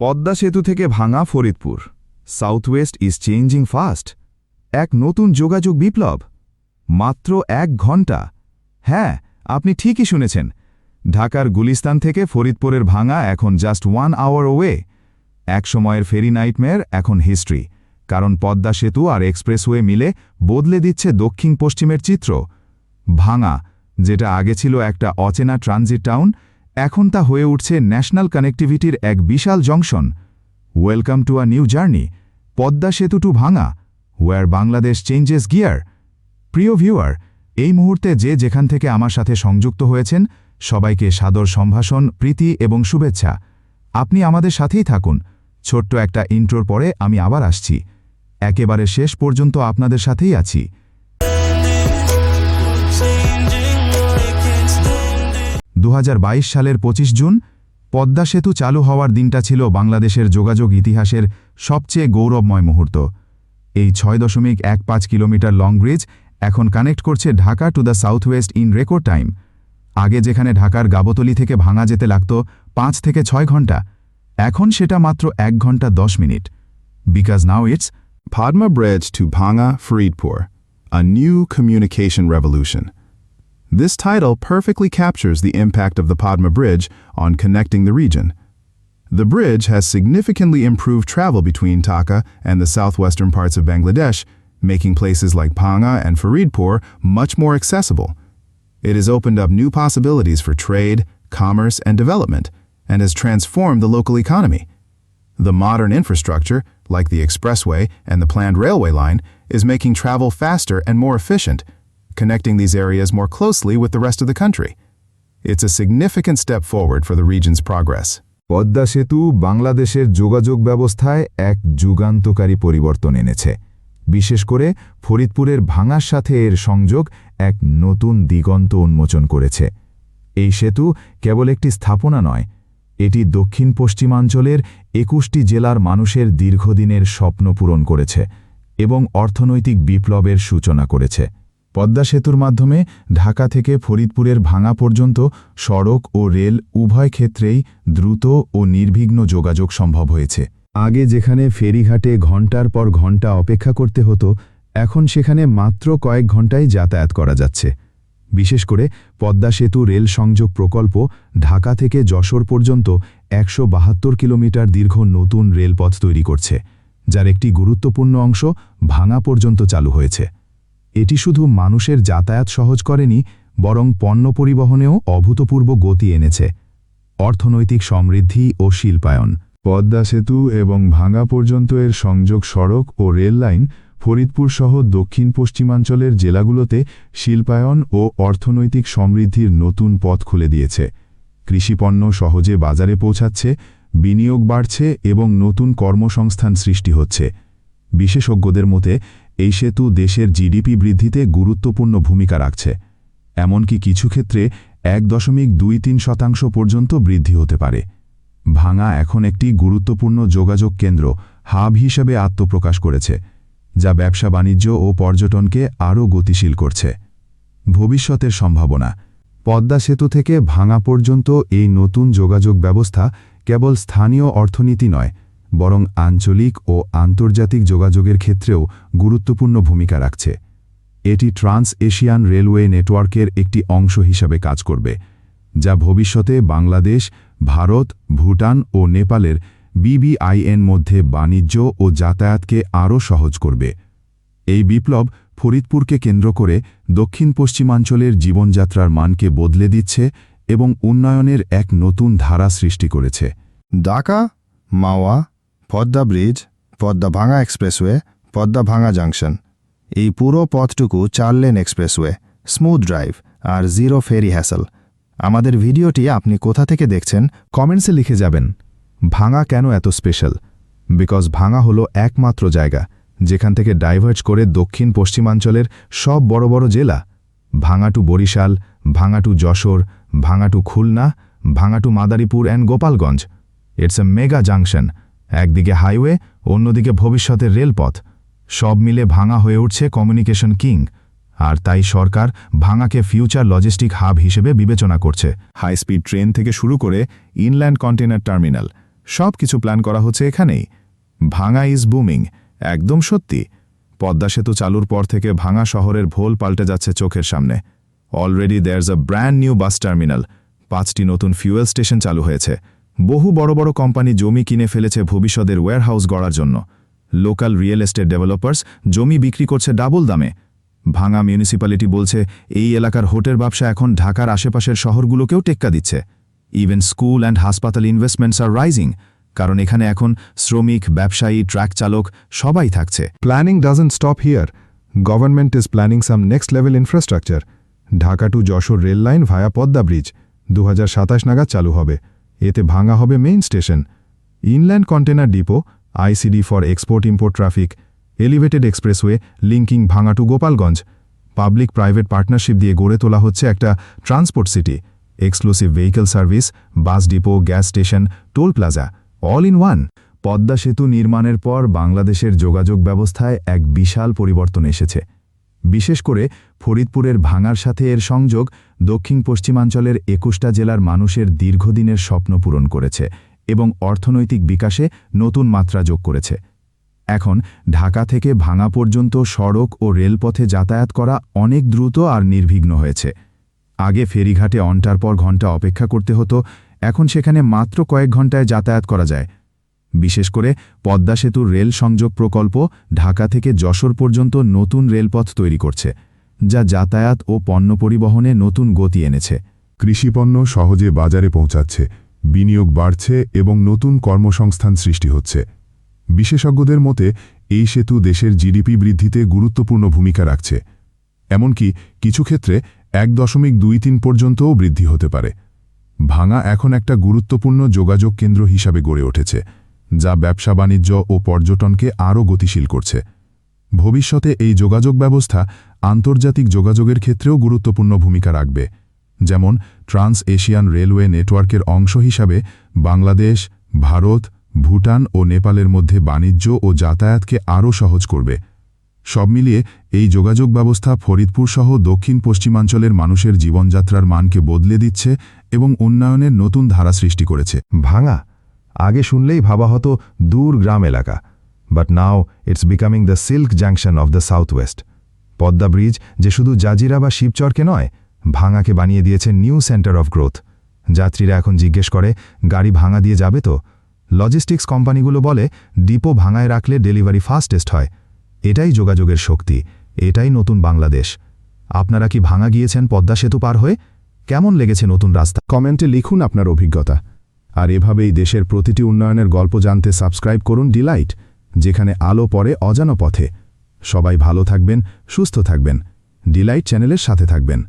পদ্মা সেতু থেকে Bhanga Faridpur. South west is changing fast এক নতুন যোগাযোগ বিপ্লব। মাত্র এক ঘণ্টা। হ্যাঁ আপনি ঠিকই শুনেছেন। ঢাকার গুলিস্তান থেকে ফরিদপুরের ভাঙা এখন জাস্ট ওয়ান আওয়ার ওয়ে এক সময়ের ফেরি নাইটমেয়ার এখন হিস্ট্রি কারণ পদ্মা সেতু আর এক্সপ্রেসওয়ে মিলে বদলে দিচ্ছে দক্ষিণ পশ্চিমের চিত্র। ভাঙা, যেটা আগে ছিল একটা অচেনা ট্রানজিট টাউন এখন তা হয়ে উঠছে ন্যাশনাল কানেক্টিভিটির এক বিশাল junction. Welcome to a new journey Padma Setu to Bhanga where Bangladesh changes gear প্রিয় ভিউয়ার এই মুহূর্তে যে যেখান থেকে আমার সাথে সংযুক্ত হয়েছেন, সবাইকে সাদর সম্ভাষণ, প্রীতি এবং শুভেচ্ছা। আপনি আমাদের সাথেই থাকুন। ছোট্ট একটা ইন্ট্রোর পরে আমি আবার আসছি। একেবারে শেষ পর্যন্ত আপনাদের সাথেই আছি। দু হাজার বাইশ সালের ২৫ জুন পদ্মা সেতু চালু হওয়ার দিনটা ছিল বাংলাদেশের যোগাযোগ ইতিহাসের সবচেয়ে গৌরবময় মুহূর্ত। এই ছয় দশমিক এক পাঁচ কিলোমিটার লং ব্রিজ এখন কানেক্ট করছে Dhaka to the south west in record time. আগে যেখানে ঢাকার গাবতলি থেকে ভাঙা যেতে লাগত পাঁচ থেকে ছয় ঘণ্টা এখন সেটা মাত্র এক ঘণ্টা দশ minute. Because now it's Padma Bridge to Bhanga Faridpur, a new communication revolution. This title perfectly captures the impact of the Padma Bridge on connecting the region. The bridge has significantly improved travel between Taka and the southwestern parts of Bangladesh, making places like Bhanga and Faridpur much more accessible. It has opened up new possibilities for trade, commerce, and development, and has transformed the local economy. The modern infrastructure, like the expressway and the planned railway line, is making travel faster and more efficient, connecting these areas more closely with the rest of the country. It's a significant step forward for the region's progress. Padma Setu বাংলাদেশের যোগাযোগ ব্যবস্থায় এক যুগান্তকারী পরিবর্তন এনেছে বিশেষ করে ফরিদপুরের ভাঙার সাথে এর সংযোগ এক নতুন দিগন্ত উন্মোচন করেছে এই সেতু কেবল একটি স্থাপনা নয়, এটি দক্ষিণ পশ্চিমাঞ্চলের একুশটি জেলার মানুষের দীর্ঘদিনের স্বপ্ন পূরণ করেছে এবং অর্থনৈতিক বিপ্লবের সূচনা করেছে পদ্মা সেতুর মাধ্যমে ঢাকা থেকে ফরিদপুরের ভাঙা পর্যন্ত সড়ক ও রেল উভয় ক্ষেত্রেই দ্রুত ও নির্বিঘ্ন যোগাযোগ সম্ভব হয়েছে। আগে যেখানে ফেরিঘাটে ঘণ্টার পর ঘণ্টা অপেক্ষা করতে হতো, এখন সেখানে মাত্র কয়েক ঘণ্টায় যাতায়াত করা যাচ্ছে। বিশেষ করে পদ্মা সেতু রেল সংযোগ প্রকল্প ঢাকা থেকে যশোর পর্যন্ত একশো বাহাত্তর কিলোমিটার দীর্ঘ নতুন রেলপথ তৈরি করছে, যার একটি গুরুত্বপূর্ণ অংশ ভাঙা পর্যন্ত চালু হয়েছে। এটি শুধু মানুষের যাতায়াত সহজ করেনি, বরং পণ্য পরিবহনেও অভূতপূর্ব গতি এনেছে। অর্থনৈতিক সমৃদ্ধি ও শিল্পায়ন। পদ্মা সেতু এবং ভাঙা পর্যন্ত এর সংযোগ সড়ক ও রেল লাইন ফরিদপুর সহ দক্ষিণ পশ্চিমাঞ্চলের জেলাগুলোতে শিল্পায়ন ও অর্থনৈতিক সমৃদ্ধির নতুন পথ খুলে দিয়েছে। কৃষিপণ্য সহজে বাজারে পৌঁছাচ্ছে, বিনিয়োগ বাড়ছে এবং নতুন কর্মসংস্থান সৃষ্টি হচ্ছে। বিশেষজ্ঞদের মতে এই সেতু দেশের জিডিপি বৃদ্ধিতে গুরুত্বপূর্ণ ভূমিকা রাখছে, এমনকি কিছু ক্ষেত্রে এক দশমিক দুই তিন শতাংশ পর্যন্ত বৃদ্ধি হতে পারে। ভাঙা এখন একটি গুরুত্বপূর্ণ যোগাযোগ কেন্দ্র হাব হিসেবে আত্মপ্রকাশ করেছে, যা ব্যবসা বাণিজ্য ও পর্যটনকে আরও গতিশীল করছে। ভবিষ্যতের সম্ভাবনা। পদ্মা সেতু থেকে ভাঙা পর্যন্ত এই নতুন যোগাযোগ ব্যবস্থা কেবল স্থানীয় অর্থনীতি নয় বরং আঞ্চলিক ও আন্তর্জাতিক যোগাযোগের ক্ষেত্রেও গুরুত্বপূর্ণ ভূমিকা রাখছে। এটি ট্রান্স এশিয়ান রেলওয়ে নেটওয়ার্কের একটি অংশ হিসাবে কাজ করবে, যা ভবিষ্যতে বাংলাদেশ, ভারত, ভুটান ও নেপালের বিবিআইএন মধ্যে বাণিজ্য ও যাতায়াতকে আরও সহজ করবে। এই বিপ্লব ফরিদপুরকে কেন্দ্র করে দক্ষিণ পশ্চিমাঞ্চলের জীবনযাত্রার মানকে বদলে দিচ্ছে এবং উন্নয়নের এক নতুন ধারা সৃষ্টি করেছে। Dhaka, Mawa Padma bridge, Padma Bhanga expressway, Padma Bhanga junction. এই পুরো পথটুকু চার লেন এক্সপ্রেসওয়ে, স্মুথ ড্রাইভ আর জিরো ফেরি হ্যাসেল। আমাদের ভিডিওটি আপনি কোথা থেকে দেখছেন কমেন্টসে লিখে যাবেন। ভাঙা কেন এত স্পেশাল? বিকজ ভাঙা হলো একমাত্র জায়গা, যেখান থেকে ডাইভার্জ করে দক্ষিণ পশ্চিমাঞ্চলের সব বড় বড় জেলা। Bhanga to Barishal Bhanga to Jessore Bhanga to Khulna Bhanga to Madaripur and Gopalganj. It's a mega junction একদিকে হাইওয়ে, অন্যদিকে ভবিষ্যতের রেলপথ। সব মিলে ভাঙা হয়ে উঠছে কমিউনিকেশন কিং, আর তাই সরকার ভাঙাকে ফিউচার লজিস্টিক হাব হিসেবে বিবেচনা করছে। হাই স্পিড ট্রেন থেকে শুরু করে ইনল্যান্ড কন্টেনার টার্মিনাল সব কিছু প্ল্যান করা হচ্ছে এখানেই। ভাঙা ইজ বুমিং, একদম সত্যি। পদ্মা সেতু চালুর পর থেকে ভাঙা শহরের ভোল পাল্টে যাচ্ছে চোখের সামনে। Already there's a brand new bus terminal, পাঁচটি নতুন ফিউয়েল স্টেশন চালু হয়েছে। বহু বড় বড় কোম্পানি জমি কিনে ফেলেছে ভবিষ্যতের ওয়্যারহাউস গড়ার জন্য। লোকাল রিয়েল এস্টেট ডেভেলপার্স জমি বিক্রি করছে ডাবল দামে। ভাঙা মিউনিসিপ্যালিটি বলছে, এই এলাকার হোটেল ব্যবসা এখন ঢাকার আশেপাশের শহরগুলোকেও টেক্কা দিচ্ছে। ইভেন স্কুল অ্যান্ড হাসপাতাল ইনভেস্টমেন্টস আর রাইজিং কারণ এখানে এখন শ্রমিক, ব্যবসায়ী ট্রাক চালক সবাই থাকছে। Planning doesn't stop here. Government is planning some next level infrastructure. Dhaka to Jessore rail line via Padma bridge দু হাজার সাতাশ নাগাদ চালু হবে। এতে ভাঙা হবে main station inland container depot ICD for export import traffic elevated expressway linking Bhanga to Gopalganj public private partnership দিয়ে গড়ে তোলা হচ্ছে একটা transport city exclusive vehicle service bus depot gas station toll plaza all in one Padma Setu নির্মাণের পর বাংলাদেশের যোগাযোগ ব্যবস্থায় এক বিশাল পরিবর্তন এসেছে। বিশেষ করে ফরিদপুরের ভাঙার সাথে এর সংযোগ দক্ষিণ পশ্চিমাঞ্চলের একুশটা জেলার মানুষের দীর্ঘদিনের স্বপ্ন পূরণ করেছে এবং অর্থনৈতিক বিকাশে নতুন মাত্রা যোগ করেছে। এখন ঢাকা থেকে ভাঙা পর্যন্ত সড়ক ও রেলপথে যাতায়াত করা অনেক দ্রুত আর নির্বিঘ্ন হয়েছে। আগে ফেরিঘাটে ঘণ্টার পর ঘণ্টা অপেক্ষা করতে হতো, এখন সেখানে মাত্র কয়েক ঘণ্টায় যাতায়াত করা যায়। বিশেষ করে পদ্মা সেতুর রেল সংযোগ প্রকল্প ঢাকা থেকে যশোর পর্যন্ত নতুন রেলপথ তৈরি করছে, যা যাতায়াত ও পণ্য পরিবহনে নতুন গতি এনেছে। কৃষিপণ্য সহজে বাজারে পৌঁছাচ্ছে, বিনিয়োগ বাড়ছে এবং নতুন কর্মসংস্থান সৃষ্টি হচ্ছে। বিশেষজ্ঞদের মতে, এই সেতু দেশের জিডিপি বৃদ্ধিতে গুরুত্বপূর্ণ ভূমিকা রাখছে। এমনকি কিছু ক্ষেত্রে এক দশমিক দুই তিন পর্যন্তও বৃদ্ধি হতে পারে। ভাঙা এখন একটা গুরুত্বপূর্ণ যোগাযোগ কেন্দ্র হিসাবে গড়ে উঠেছে। যা ব্যবসা বাণিজ্য ও পর্যটনকে আরও গতিশীল করছে। ভবিষ্যতে এই যোগাযোগ ব্যবস্থা আন্তর্জাতিক যোগাযোগের ক্ষেত্রেও গুরুত্বপূর্ণ ভূমিকা রাখবে। যেমন ট্রান্স এশিয়ান রেলওয়ে নেটওয়ার্কের অংশ হিসাবে বাংলাদেশ, ভারত, ভুটান ও নেপালের মধ্যে বাণিজ্য ও যাতায়াতকে আরও সহজ করবে। সব মিলিয়ে এই যোগাযোগ ব্যবস্থা ফরিদপুর সহ দক্ষিণ পশ্চিমাঞ্চলের মানুষের জীবনযাত্রার মানকে বদলে দিচ্ছে এবং উন্নয়নের নতুন ধারা সৃষ্টি করেছে। ভাঙা আগে শুনলেই ভাবা হতো দূর গ্রাম এলাকা। But now it's becoming the silk junction of the south west Padma bridge যে শুধু জাজিরা বা শিবচরকে নয়, ভাঙাকে বানিয়ে দিয়েছে নিউ সেন্টার অফ গ্রোথ যাত্রীরা এখন জিজ্ঞেস করে, গাড়ি ভাঙা দিয়ে যাবে তো? লজিস্টিক্স কোম্পানিগুলো বলে, ডিপো ভাঙায় রাখলে ডেলিভারি ফাস্টেস্ট হয়। এটাই যোগাযোগের শক্তি, এটাই নতুন বাংলাদেশ। আপনারা কি ভাঙা গিয়েছেন পদ্মা সেতু পার হয়ে? কেমন লেগেছে নতুন রাস্তা? কমেন্টে লিখুন আপনার অভিজ্ঞতা। আর এভাবেই দেশের প্রতিটি উন্নয়নের গল্প জানতে সাবস্ক্রাইব করুন ডিলাইট, যেখানে আলো পড়ে অজানো পথে। সবাই ভালো থাকবেন, সুস্থ থাকবেন। ডিলাইট চ্যানেলের সাথে থাকবেন।